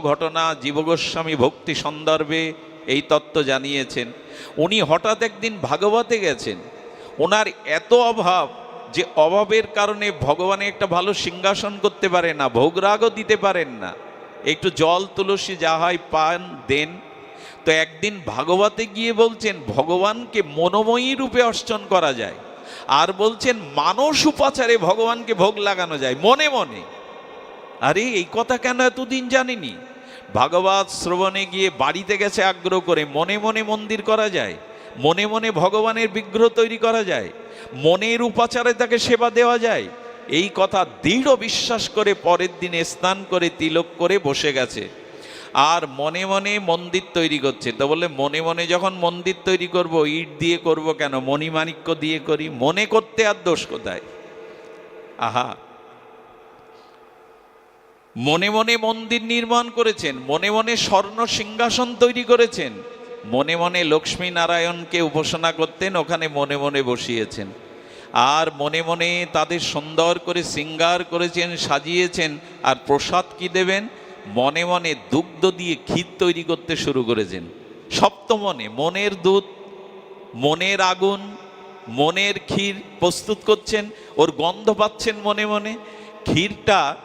ঘটনা, জীবগোস্বামী ভক্তি সন্দর্ভে এই তত্ত্ব জানিয়েছেন। উনি হঠাৎ একদিন ভাগবতে গেছেন। ওনার এত অভাব যে অভাবের কারণে ভগবানে একটা ভালো সিংহাসন করতে পারে না, ভোগরাগও দিতে পারেন না। একটু জল, তুলসী যা হয় পান, দেন। তো একদিন ভাগবতে গিয়ে বলছেন, ভগবানকে মনোময়ী রূপে অর্চন করা যায়। আর বলছেন, মানস উপাচারে ভগবানকে ভোগ লাগানো যায়। মনে মনে। আরে, এই কথা কেন এতদিন জানিনি? ভাগবত শ্রবণে গিয়ে বাড়িতে গেছে আগ্রহ করে, মনে মনে মন্দির করা যায়, মনে মনে ভগবানের বিগ্রহ তৈরি করা যায়, মনের উপাচারে তাকে সেবা দেওয়া যায়। এই কথা দৃঢ় বিশ্বাস করে পরের দিনে স্নান করে তিলক করে বসে গেছে। আর মনে মনে মন্দির তৈরি করছে। তো বলে মনে মনে যখন মন্দির তৈরি করব, ইট দিয়ে করব কেন? মণিমাণিক্য দিয়ে করি, মনে করতে আর দোষ কোথায়? আহা মনে মনে মন্দির নির্মাণ করেছেন, মনে মনে স্বর্ণ সিংহাসন তৈরি করেছেন, মনে মনে লক্ষ্মী নারায়ণকে উপাসনা করতেন, ওখানে মনে মনে বসিয়েছেন। আর মনে মনে তাদের সুন্দর করে শৃঙ্গার করেছেন, সাজিয়েছেন, আর প্রসাদ কি দেবেন? মনে মনে দুগ্ধ দিয়ে ক্ষীর তৈরি করতে শুরু করেছেন। সপ্তমনে মনের দুধ, মনের আগুন, মনের ক্ষীর প্রস্তুত করছেন, ওর গন্ধ পাচ্ছেন মনে মনে। ক্ষীরটা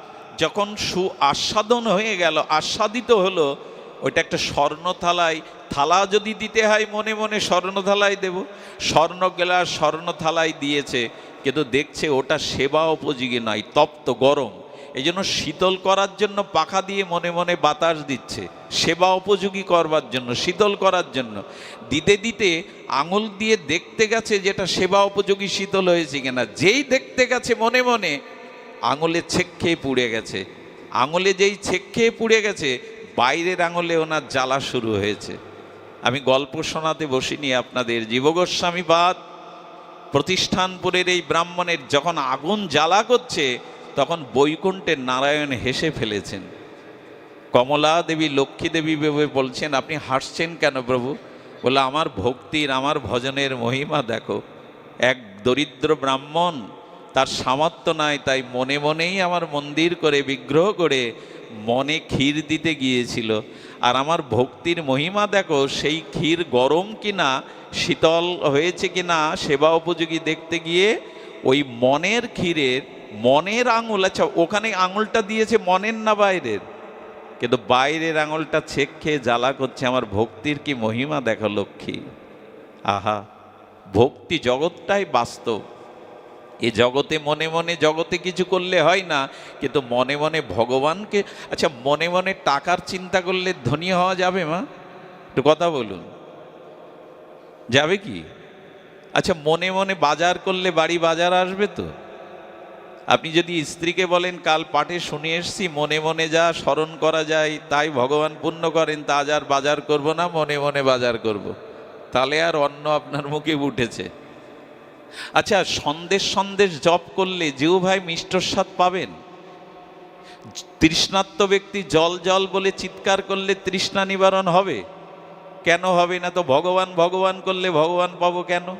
যখন সু আস্বাদন হয়ে গেল, আস্বাদিত হলো, ওইটা একটা স্বর্ণ থালায় থালা যদি দিতে হয়, মনে মনে স্বর্ণ থালায় দেব। স্বর্ণ গেলার স্বর্ণ থালায় দিয়েছে, কিন্তু দেখছে ওটা সেবা উপযোগী নয়, তপ্ত গরম। এই জন্য শীতল করার জন্য পাখা দিয়ে মনে মনে বাতাস দিচ্ছে, সেবা উপযোগী করবার জন্য, শীতল করার জন্য। দিতে দিতে আঙুল দিয়ে দেখতে গেছে যেটা সেবা উপযোগী শীতল হয়েছে কিনা। যেই দেখতে গেছে মনে মনে আঙুলে ছেক খেয়ে পুড়ে গেছে। আঙুলে যেই ছেক খেয়ে পুড়ে গেছে, বাইরের আঙুলে ওনার জ্বালা শুরু হয়েছে। আমি গল্প শোনাতে বসিনি আপনাদের। জীবগোস্বামী বাদ, প্রতিষ্ঠানপুরের এই ব্রাহ্মণের যখন আগুন জ্বালা করছে, তখন বৈকুণ্ঠের নারায়ণ হেসে ফেলেছেন। কমলা দেবী, লক্ষ্মী দেবী ভেবে বলছেন, আপনি হাসছেন কেন প্রভু? বলে, আমার ভক্তির, আমার ভজনের মহিমা দেখো। এক দরিদ্র ব্রাহ্মণ তার সামর্থ্য নাই, তাই মনে মনেই আমার মন্দির করে, বিগ্রহ করে মনে ক্ষীর দিতে গিয়েছিল। আর আমার ভক্তির মহিমা দেখো, সেই ক্ষীর গরম কিনা, শীতল হয়েছে কিনা, সেবা উপযোগী দেখতে গিয়ে ওই মনের ক্ষীরের, মনের আঙুল আচ্ছা ওখানে আঙুলটা দিয়েছে মনের না বাইরের? কিন্তু বাইরের আঙুলটা ছেক খেয়ে জ্বালা করছে, আমার ভক্তির কি মহিমা দেখো লক্ষ্মী? আহা, ভক্তি জগৎটাই বাস্তব। এ জগতে মনে মনে জগতে কিছু করলে হয় না, কিন্তু মনে মনে ভগবানকে আচ্ছা মনে মনে টাকার চিন্তা করলে ধনী হওয়া যাবে মা? একটু কথা বলুন। যাবে কি? আচ্ছা মনে মনে বাজার করলে বাড়ি বাজার আসবে তো? আপনি যদি স্ত্রীকে বলেন, কাল পাঠে শুনে এসছি, মনে মনে যা স্মরণ করা যায়, তাই ভগবান পূর্ণ করেন, তা আজ আর বাজার করব না, মনে মনে বাজার করব। তাহলে আর অন্ন আপনার মুখে উঠেছে। আচ্ছা সন্দেশ সন্দেশ জপ করলে যেও ভাই মিষ্টস্বাদ পাবেন? তৃষ্ণাত্ম ব্যক্তি জল জল বলে চিৎকার করলে তৃষ্ণা নিবারণ হবে? কেন হবে না তো ভগবান ভগবান করলে ভগবান পাবো কেন?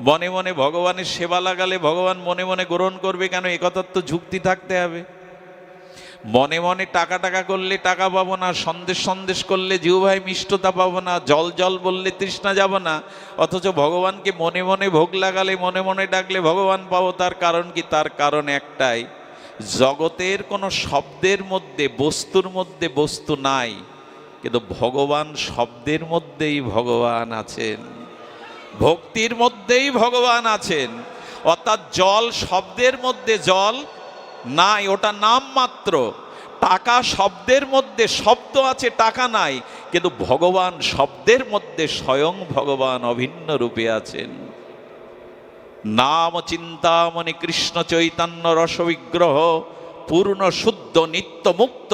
মনে মনে ভগবানের সেবা লাগালে ভগবান মনে মনে গ্রহণ করবে কেন? একথার তো যুক্তি থাকতে হবে। মনে মনে টাকা টাকা করলে টাকা পাবো না, সন্দেশ সন্দেশ করলে জিউ ভাই মিষ্টতা পাবো না, জল জল বললে তৃষ্ণা যাব না, অথচ ভগবানকে মনে মনে ভোগ লাগালে, মনে মনে ডাকলে ভগবান পাবো, তার কারণ কি? তার কারণ একটাই, জগতের কোনো শব্দের মধ্যে, বস্তুর মধ্যে বস্তু নাই, কিন্তু ভগবান শব্দের মধ্যেই ভগবান আছেন। ভক্তির মধ্যেই ভগবান আছেন, অর্থাৎ জল শব্দের মধ্যে জল নাই, ওটা নাম মাত্র। টাকা শব্দের মধ্যে শব্দ আছে, টাকা নাই, কিন্তু ভগবান শব্দের মধ্যে স্বয়ং ভগবান অভিন্ন রূপে আছেন। নাম চিন্তামণি কৃষ্ণ চৈতন্য রসবিগ্রহ, পূর্ণ শুদ্ধ নিত্য মুক্ত,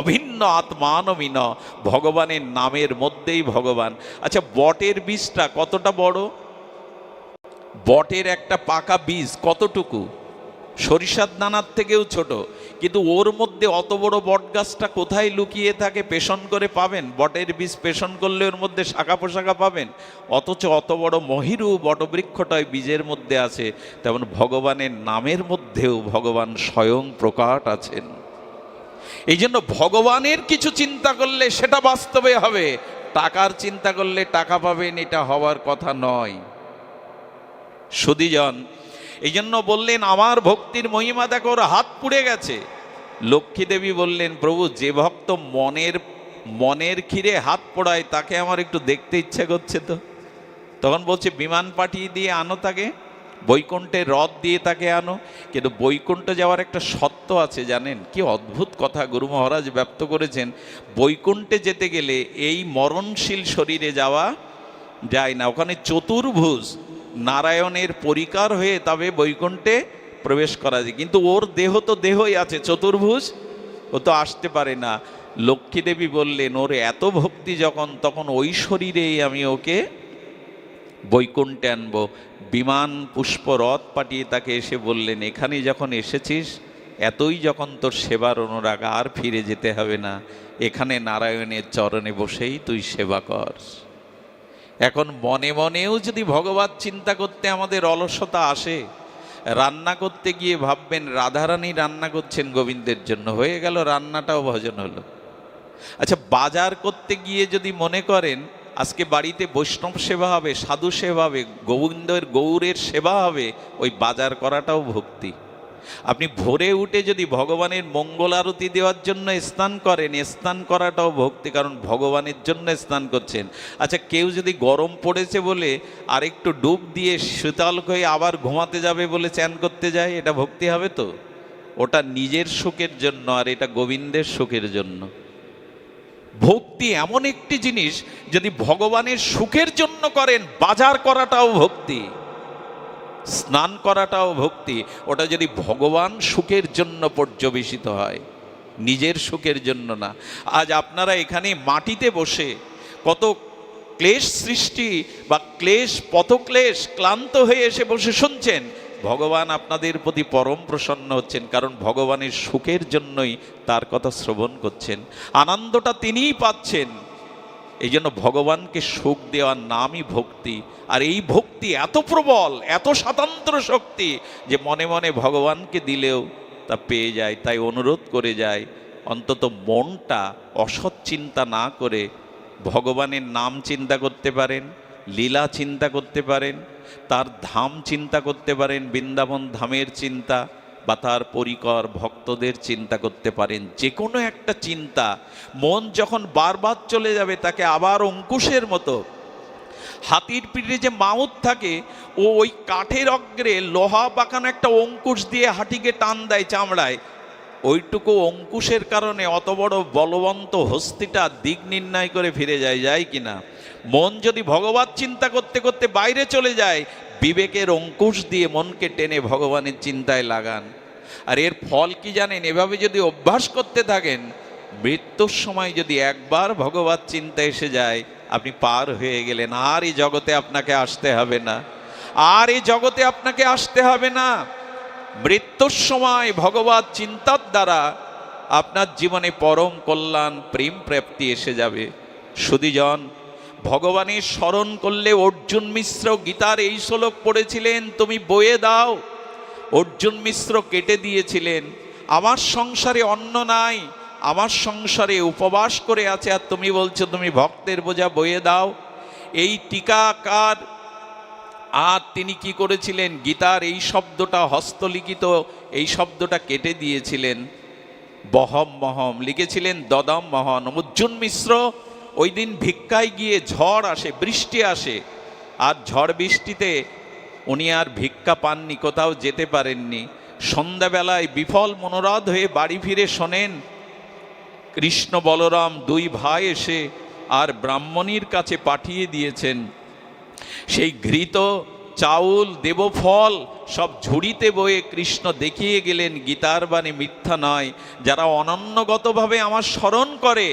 অভিন্ন আত্মানমিন, ভগবানের নামের মধ্যেই ভগবান। আচ্ছা বটের বীজটা কতটা বড়? বটের একটা পাকা বীজ কতটুকু? সরিষার দানার থেকেও ছোট। কিন্তু ওর মধ্যে অত বড় বট গাছটা কোথায় লুকিয়ে থাকে পেশন করে পাবেন? বটের বীজ পেশন করলে ওর মধ্যে শাখা পোশাখা পাবেন? অথচ অত বড় মহিরু বটবৃক্ষটায় বীজের মধ্যে আছে। তেমন ভগবানের নামের মধ্যেও ভগবান স্বয়ং প্রকাট আছেন। এই জন্য ভগবানের কিছু চিন্তা করলে সেটা বাস্তবে হবে। টাকার চিন্তা করলে টাকা পাবেন, এটা হওয়ার কথা নয়। সুদীজন এই জন্য বললেন, আমার ভক্তির মহিমা দেখো, ওর হাত পুড়ে গেছে। লক্ষ্মী দেবী বললেন, প্রভু, যে ভক্ত মনের মনের ক্ষীরে হাত পোড়ায়, তাকে আমার একটু দেখতে ইচ্ছে করছে তো। তখন বলছে, বিমান পাঠিয়ে দিয়ে আনো তাকে বৈকুণ্ঠে রথ দিয়ে তাকে আনো। কিন্তু বৈকুণ্ঠ যাওয়ার একটা সত্য আছে, জানেন? কি অদ্ভুত কথা গুরু মহারাজ ব্যক্ত করেছেন। বৈকুণ্ঠে যেতে গেলে এই মরণশীল শরীরে যাওয়া যায় না, ওখানে চতুর্ভুজ। নারায়ণের পরিকার হয়ে তবে বৈকুণ্ঠে প্রবেশ করা যায়। কিন্তু ওর দেহ তো দেহই আছে, চতুর্ভুজ, ও তো আসতে পারে না। লক্ষ্মী দেবী বললেন, ওর এত ভক্তি যখন, তখন ওই শরীরেই আমি ওকে বৈকুণ্ঠে আনব। বিমান পুষ্প রথ পাঠিয়ে তাকে এসে বললেন, এখানে যখন এসেছিস, এতই যখন তোর সেবার অনুরাগ, আর ফিরে যেতে হবে না। এখানে নারায়ণের চরণে বসেই তুই সেবা কর। এখন মনে মনেও যদি ভগবত চিন্তা করতে আমাদের অলসতা আসে, রান্না করতে গিয়ে ভাববেন, রাধারানী রান্না করছেন গোবিন্দের জন্য, হয়ে গেল, রান্নাটাও ভজন হলো। আচ্ছা বাজার করতে গিয়ে যদি মনে করেন, আজকে বাড়িতে বৈষ্ণব সেবা হবে, সাধু সেবা হবে, গোবিন্দের গৌরের সেবা হবে, ওই বাজার করাটাও ভক্তি। আপনি ভোরে উঠে যদি ভগবানের মঙ্গল আরতি দেওয়ার জন্য স্নান করেন, স্নান করাটাও ভক্তি, কারণ ভগবানের জন্য স্নান করছেন। আচ্ছা কেউ যদি গরম পড়েছে বলে আরেকটু ডুব দিয়ে শীতল হয়ে আবার ঘুমাতে যাবে বলে চ্যান করতে যায়, এটা ভক্তি হবে তো? ওটা নিজের সুখের জন্য আর এটা গোবিন্দের সুখের জন্য। ভক্তি এমন একটি জিনিস, যদি ভগবানের সুখের জন্য করেন, বাজার করাটাও ভক্তি। স্নান করাটাও ভক্তি। ওটা যদি ভগবান সুখের জন্য পর্যবেসিত হয়, নিজের সুখের জন্য না। আজ আপনারা এখানে মাটিতে বসে কত ক্লেশ সৃষ্টি বা ক্লেশ, পথক্লেশ, ক্লান্ত হয়ে এসে বসে শুনছেন, ভগবান আপনাদের প্রতি পরম প্রসন্ন হচ্ছেন, কারণ ভগবানের সুখের জন্যই তার কথা শ্রবণ করছেন। আনন্দটা তিনিই পাচ্ছেন। এই জন্য ভগবানকে সুখ দেওয়ার নামই ভক্তি। আর এই ভক্তি এত প্রবল, এত স্বাতন্ত্র শক্তি যে মনে মনে ভগবানকে দিলেও তা পেয়ে যায়, তাই অনুরোধ করে যায়। অন্তত মনটা অসৎ চিন্তা না করে ভগবানের নাম চিন্তা করতে পারেন, লীলা চিন্তা করতে পারেন, তার ধাম চিন্তা করতে পারেন, বৃন্দাবন ধামের চিন্তা। বা তার পরিকর ভক্তদের চিন্তা করতে পারেন যে কোনো একটা চিন্তা, মন যখন বারবার চলে যাবে তাকে আবার অঙ্কুশের মতো। হাতির পিঠে যে মাউত থাকে, ও ওই কাঠের অগ্রে লোহা পাকানো একটা অঙ্কুশ দিয়ে হাতিকে টান দেয় চামড়ায়। ওইটুকু অঙ্কুশের কারণে অত বড় বলবন্ত হস্তিটা দিক নির্ণয় করে ফিরে যায় যায় কিনা মন যদি ভগবত চিন্তা করতে করতে বাইরে চলে যায়, বিবেকের অঙ্কুশ দিয়ে মনকে টেনে ভগবানের চিন্তায় লাগান। আর এর ফল কি জানেন? এভাবে যদি অভ্যাস করতে থাকেন, মৃত্যুর সময় যদি একবার ভগবত চিন্তা এসে যায়, আপনি পার হয়ে গেলেন। আর এই জগতে আপনাকে আসতে হবে না। আর এই জগতে আপনাকে আসতে হবে না। মৃত্যুর সময় ভগবত চিন্তার দ্বারা আপনার জীবনে পরম কল্যাণ, প্রেম প্রাপ্তি এসে যাবে। সুদীজন ভগবানের স্মরণ করলে অর্জুন মিশ্র গীতার এই শ্লোক পড়েছিলেন, তুমি বয়ে দাও। অর্জুন মিশ্র কেটে দিয়েছিলেন, আমার সংসারে অন্ন নাই, আমার সংসারে উপবাস করে আছে, আর তুমি বলছো তুমি ভক্তের বোঝা বয়ে দাও। এই টিকাকার, আর তিনি কি করেছিলেন, গীতার এই শব্দটা হস্তলিখিত, এই শব্দটা কেটে দিয়েছিলেন। বহম মহম, লিখেছিলেন দদম মহন। অর্জুন মিশ্র ওই দিন ভিক্ষায় গিয়ে ঝড় আসে, বৃষ্টি আসে, আর ঝড় বৃষ্টিতে উনি আর ভিক্ষা পাননি, কোথাও যেতে পারেননি। সন্ধ্যাবেলায় বিফল মনোরথ হয়ে বাড়ি ফিরে শোনেন, কৃষ্ণ বলরাম দুই ভাই এসে আর ব্রাহ্মণীর কাছে পাঠিয়ে দিয়েছেন। সেই ঘৃত, চাউল, দেবফল সব ঝুড়িতে বয়ে কৃষ্ণ দেখিয়ে গেলেন, গীতার বাণী মিথ্যা নয়। যারা অনন্যগতভাবে আমার স্মরণ করে,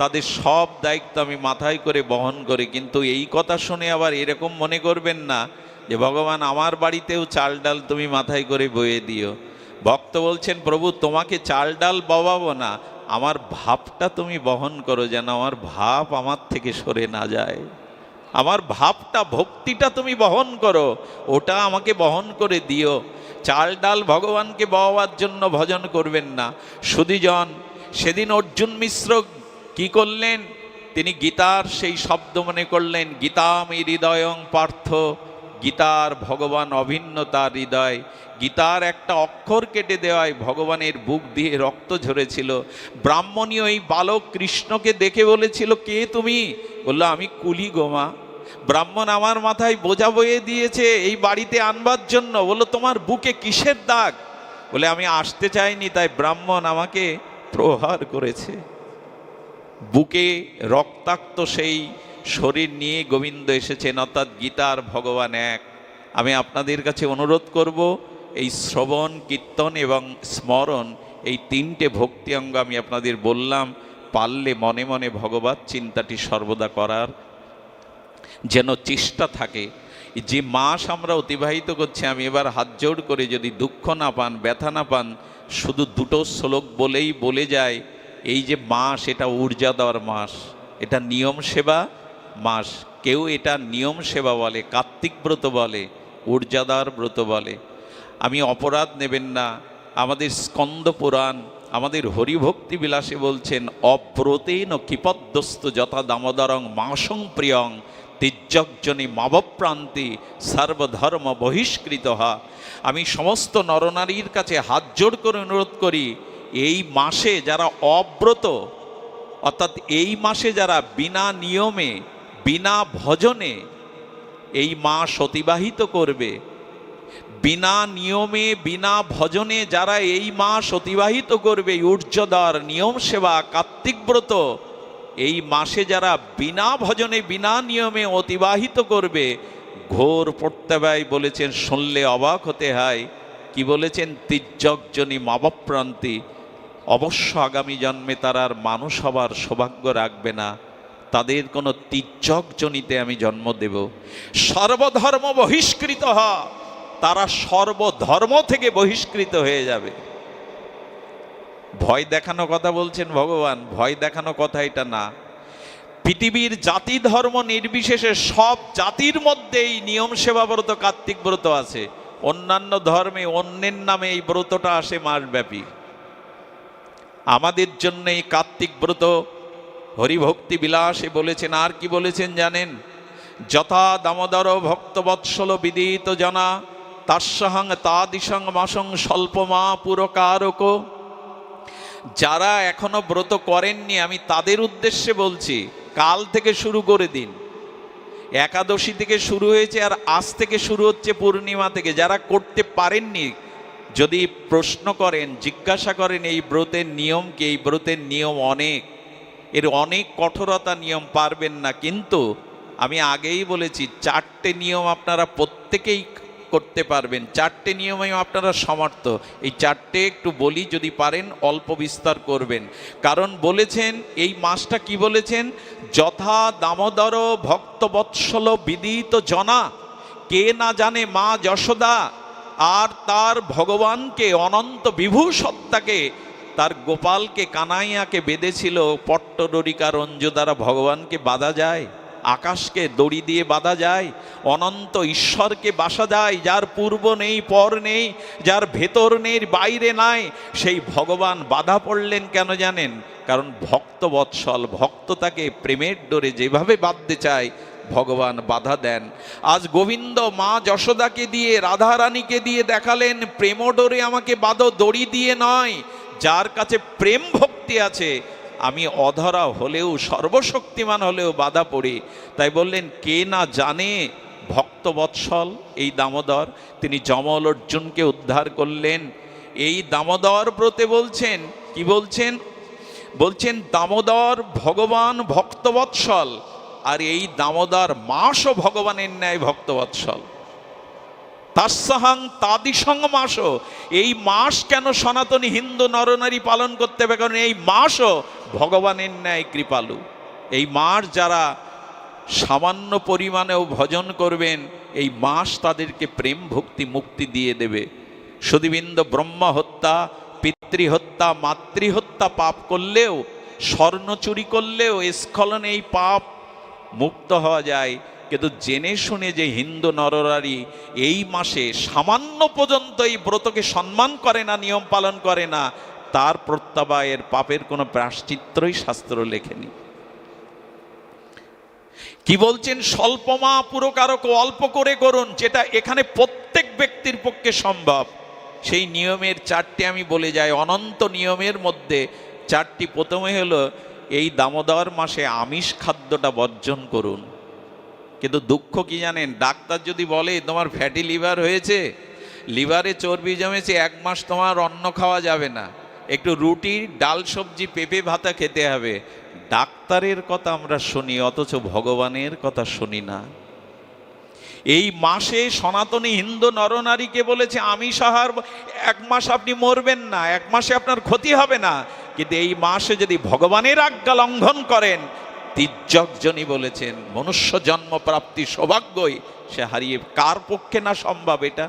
তাদের সব দায়িত্ব আমি মাথায় করে বহন করে। কিন্তু এই কথা শুনে আবার এরকম মনে করবেন না। যে ভগবান, আমার বাড়িতেও চাল ডাল তুমি মাথায় করে বয়ে দিও। ভক্ত বলছেন, প্রভু, তোমাকে চাল ডাল ববাবো না। আমার ভাবটা তুমি বহন করো যেন আমার ভাব আমার থেকে সরে না যায়। আমার ভাবটা, ভক্তিটা তুমি বহন করো। ওটা আমাকে বহন করে দিও। চাল ডাল ভগবানকে বওয়ার জন্য ভজন করবেন না। সুদীজন সেদিন অর্জুন মিশ্র কি করলেন? তিনি গীতার সেই শব্দ মনে করলেন গীতামি হৃদয়ং পার্থ। গীতার ভগবান অভিন্ন তার হৃদয়। গীতার একটা অক্ষর কেটে দেওয়ায় ভগবানের বুক দিয়ে রক্ত ঝরেছিল। ব্রাহ্মণী ওই বালক কৃষ্ণকে দেখে বলেছিল, কে তুমি? বলল, আমি কুলি গোমা ব্রাহ্মণ আমার মাথায় বোঝা বয়ে দিয়েছে, এই বাড়িতে আনবার জন্য। বলল, তোমার বুকে কিসের দাগ? বলে, আমি আসতে চাইনি, তাই ব্রাহ্মণ আমাকে প্রহার করেছে। বুকে রক্তাক্ত সেই শরীর নিয়ে গোবিন্দ এসেছেন, অর্থাৎ গীতার ভগবান এক। আমি আপনাদের কাছে অনুরোধ করব, এই শ্রবণ, কীর্তন এবং স্মরণ, এই তিনটে ভক্তি অঙ্গ আমি আপনাদের বললাম, পারলে মনে মনে ভগবত চিন্তাটি সর্বদা করার। যেন চেষ্টা থাকে, যে মাস আমরা অতিবাহিত করছি, আমি এবার হাত জোড় করে যদি দুঃখ না পান, ব্যথা না পান, শুধু দুটো শ্লোক বলেই বলে যায়, এই যে মাস, এটা ঊর্জা দেওয়ার মাস। এটা নিয়ম সেবা মাস কেউ এটা নিয়ম সেবা বলে কার্তিক ব্রত বলে, ঊর্জাদার ব্রত বলে। আমি অপরাধ নেবেন না। আমাদের স্কন্দ পুরাণ, আমাদের হরিভক্তি বিলাসে বলছেন অব্রতেন কিপদ্যস্ত যথা দামোদরং মাসং প্রিয়ং তির্যকজনী মাবপ্রান্তি সর্বধর্ম বহিষ্কৃত। হা আমি সমস্ত নরনারীর কাছে হাত জোড় করে অনুরোধ করি, এই মাসে যারা অব্রত, অর্থাৎ এই মাসে যারা বিনা নিয়মে বিনা ভজনে এই মাস অতিবাহিত করবে। বিনা নিয়মে, বিনা ভজনে যারা এই মাস অতিবাহিত করবে ঊর্জদার নিয়ম সেবা কার্তিক ব্রত, এই মাসে যারা বিনা ভজনে, বিনা নিয়মে অতিবাহিত করবে, ঘোর পড়তে বলেছেন, শুনলে অবাক হতে হয়। কি বলেছেন? তির্যকজনী মাবপ্রান্তি। অবশ্য আগামী জন্মে তারা আর মানুষ হবার সৌভাগ্য রাখবে না। তাদের কোনো তির্যকজনিতে আমি জন্ম দেব। সর্বধর্ম বহিষ্কৃত হ, তারা সর্বধর্ম থেকে বহিষ্কৃত হয়ে যাবে। ভয় দেখানো কথা বলছেন ভগবান, ভয় দেখানো কথা এটা না। পৃথিবীর জাতি ধর্ম নির্বিশেষে সব জাতির মধ্যে এই নিয়ম সেবা ব্রত, কার্তিক ব্রত আছে। অন্যান্য ধর্মে অন্যের নামে এই ব্রতটা আসে মাসব্যাপী। আমাদের জন্য এই কার্তিক ব্রত হরিভক্তি বিলাসে বলেছেন, আর কি বলেছেন জানেন? যথা দামোদর ভক্তবৎসল বিদিত জনা তাস্যাহং তাদিসং মাসং স্বল্পমা পুরকারক। যারা এখনও ব্রত করেননি, আমি তাদের উদ্দেশ্যে বলছি, কাল থেকে শুরু করে দিন। একাদশী থেকে শুরু হয়েছে, আর আজ থেকে শুরু হচ্ছে পূর্ণিমা থেকে। যারা করতে পারেননি, যদি প্রশ্ন করেন, জিজ্ঞাসা করেন, এই ব্রতের নিয়ম কি? এই ব্রতের নিয়ম অনেক। এর অনেক কঠোরতা নিয়ম পারবেন না, কিন্তু আমি আগেই বলেছি, চারটে নিয়ম আপনারা প্রত্যেকেই করতে পারবেন। চারটে নিয়মে আপনারা সমর্থ। এই চারটে একটু বলি যদি পারেন, অল্প বিস্তার করবেন। কারণ বলেছেন, এই মাসটা কি বলেছেন? যথা দামোদর ভক্তবৎসল বিদিত জনা, কে না জানে মা যশোদা, আর তার ভগবানকে অনন্ত বিভূ সত্তাকে তার গোপালকে কানাইয়াকে বেঁধেছিল পট্টডরিকা রঞ্জু দ্বারা ভগবানকে বাধা যায়, আকাশকে দড়ি দিয়ে বাঁধা যায়, অনন্ত ঈশ্বরকে বাসা যায় যার পূর্ব নেই, পর নেই, যার ভেতর নেই, বাইরে নাই, সেই ভগবান বাধা পড়লেন কেন জানেন? কারণ ভক্ত বৎসল, ভক্ত তাকে প্রেমের ডোরে যেভাবে বাঁধতে চায়, ভগবান বাধা দেন। আজ গোবিন্দ মা যশোদাকে দিয়ে, রাধারানীকে দিয়ে দেখালেন, প্রেমডোরে আমাকে বাঁধো, দড়ি দিয়ে নয় যার কাছে প্রেম ভক্তি আছে, আমি অধরা হলেও, সর্বশক্তিমান হলেও বাধা পড়ি। তাই বললেন, কে না জানে ভক্তবৎসল এই দামোদর? তিনি যমল অর্জুনকে উদ্ধার করলেন। এই দামোদর ব্রতে বলছেন, কি বলছেন? বলছেন, দামোদর ভগবান ভক্তবৎসল আর এই দামোদর মাসও ভগবানের ন্যায় ভক্তবৎসল তাসাহাং তাদিসং মাসও এই মাস কেন সনাতনী হিন্দু নরনারী পালন করতে হবে? কারণ এই মাসও ভগবানের ন্যায় কৃপালু। এই মাস যারা সামান্য পরিমাণেও ভজন করবেন, এই মাস তাদেরকে প্রেম ভক্তি মুক্তি দিয়ে দেবে। সুদীবিন্দ ব্রহ্ম হত্যা পিতৃহত্যা, মাতৃহত্যা পাপ করলেও, স্বর্ণ চুরি করলেও স্খলনে এই পাপ মুক্ত হওয়া যায়। কিন্তু জেনে শুনে যে হিন্দু নরনারী এই মাসে সামান্য পর্যন্ত এই ব্রতকে সম্মান করে না, নিয়ম পালন করে না, তার প্রত্যাবায়ের পাপের কোনো প্রাশ্চিত্রই শাস্ত্র লেখেনি। কি বলছেন? স্বল্পমা পুরকারক অল্প করে করুন, যেটা এখানে প্রত্যেক ব্যক্তির পক্ষে সম্ভব। সেই নিয়মের চারটি আমি বলে যাই। অনন্ত নিয়মের মধ্যে চারটি প্রথমে হলো, এই দামোদর মাসে আমিষ খাদ্যটা বর্জন করুন। কিন্তু দুঃখ কি জানেন? ডাক্তার যদি বলে, তোমার ফ্যাটি লিভার হয়েছে লিভারে চর্বি জমেছে, এক মাস তোমার অন্ন খাওয়া যাবে না। একটু রুটি, ডাল, সবজি, পেঁপে, ভাতা খেতে হবে। ডাক্তারের কথা আমরা শুনি, অথচ ভগবানের কথা শুনি না। এই মাসে সনাতনী হিন্দু নরনারীকে বলেছে, আমি সাহার, এক মাস আপনি মরবেন না, এক মাসে আপনার ক্ষতি হবে না। কিন্তু এই মাসে যদি ভগবানের আজ্ঞা লঙ্ঘন করেন তির্যকজনই বলেছেন, মনুষ্য জন্ম প্রাপ্তি সৌভাগ্যই। সে হারিয়ে কার পক্ষে না সম্ভব এটা?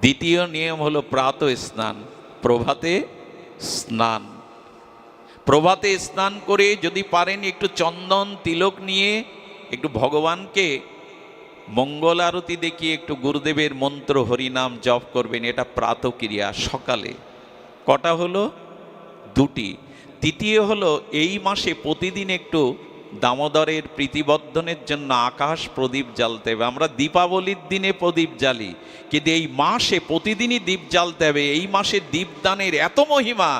দ্বিতীয় নিয়ম হলো প্রাত স্নান, প্রভাতে স্নান। প্রভাতে স্নান করে যদি পারেন একটু চন্দন, তিলক নিয়ে একটু ভগবানকে মঙ্গল আরতি দেখিয়ে একটু গুরুদেবের মন্ত্র হরিনাম জপ করবেন, এটা প্রাতক্রিয়া সকালে। কটা হলো? দুটি। তৃতীয় হলো, এই মাসে প্রতিদিন একটু দামোদরের প্রীতিবর্ধনের জন্য আকাশ প্রদীপ জ্বালতে হবে। আমরা দীপাবলির দিনে প্রদীপ জ্বালি, কিন্তু এই মাসে প্রতিদিনই দীপ জ্বালতে হবে। এই মাসে দীপদানের এত মহিমা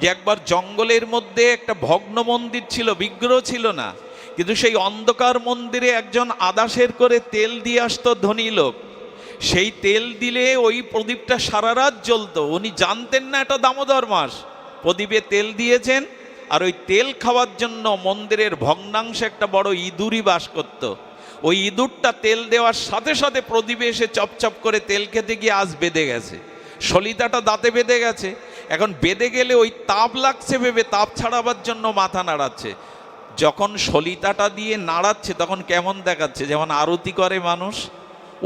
যে একবার জঙ্গলের মধ্যে একটা ভগ্ন মন্দির ছিল, বিগ্রহ ছিল না, কিন্তু সেই অন্ধকার মন্দিরে একজন আদাসের করে তেল দিয়ে আসতো ধনী লোক। সেই তেল দিলে ওই প্রদীপটা সারা রাত জ্বলতো। উনি জানতেন না এটা দামোদর মাস। প্রদীপে তেল দিয়েছেন, আর ওই তেল খাওয়ার জন্য মন্দিরের ভগ্নাংশে একটা বড় ইঁদুরই বাস করত। ওই ইঁদুরটা তেল দেওয়ার সাথে সাথে প্রদীপে এসে চপচপ করে তেল খেতে গিয়ে আজ বেঁধে গেছে। সলিতাটা দাঁতে বেঁধে গেছে। এখন বেঁধে গেলে ওই তাপ লাগছে ভেবে তাপ ছাড়াবার জন্য মাথা নাড়াচ্ছে। যখন সলিতাটা দিয়ে নাড়াচ্ছে, তখন কেমন দেখাচ্ছে? যেমন আরতি করে মানুষ,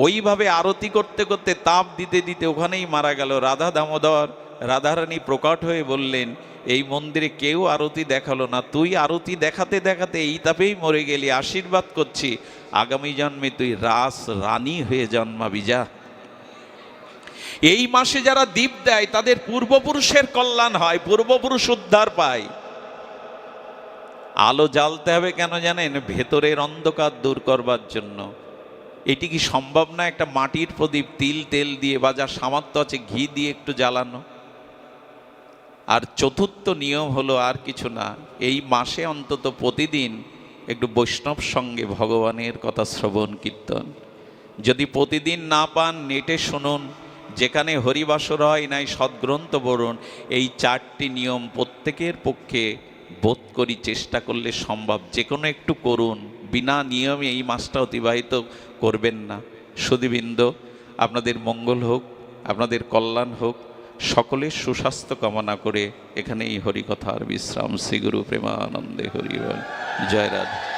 ওইভাবে আরতি করতে করতে তাপ দিতে দিতে ওখানেই মারা গেল। রাধা দামোদর রাধারানী প্রকট হয়ে বললেন, এই মন্দিরে কেউ আরতি দেখাল না। তুই আরতি দেখাতে দেখাতে এই তাপেই মরে গেলি, আশীর্বাদ করছি। আগামী জন্মে তুই রাস রানী হয়ে জন্মাবি, যা। এই মাসে যারা দ্বীপ দেয়, তাদের পূর্বপুরুষের কল্যাণ হয়, পূর্বপুরুষ উদ্ধার পায়। আলো জ্বালতে হবে কেন জানেন? ভেতরের অন্ধকার দূর করবার জন্য। এটি কি সম্ভব না একটা মাটির প্রদীপ তিল তেল দিয়ে বা যা সামর্থ্য আছে ঘি দিয়ে একটু জ্বালানো? আর চতুর্থ নিয়ম হলো আর কিছু না। এই মাসে অন্তত প্রতিদিন একটু বৈষ্ণব সঙ্গে ভগবানের কথা শ্রবণ, কীর্তন। যদি প্রতিদিন না পান, নেটে শুনুন, যেখানে হরিবাসর হয় নাই, সদ্গ্রন্থ বলুন এই চারটি নিয়ম প্রত্যেকের পক্ষে বোধ করি চেষ্টা করলে সম্ভব। যে কোনো একটু করুন, বিনা নিয়মে এই মাসটা অতিবাহিত করবেন না। সুদীবৃন্দ আপনাদের মঙ্গল হোক, আপনাদের কল্যাণ হোক সকলের সুস্বাস্থ্য কামনা করে এখানেই হরিকথার বিশ্রাম। শ্রীগুরু প্রেমানন্দে হরিবল জয় রাধা।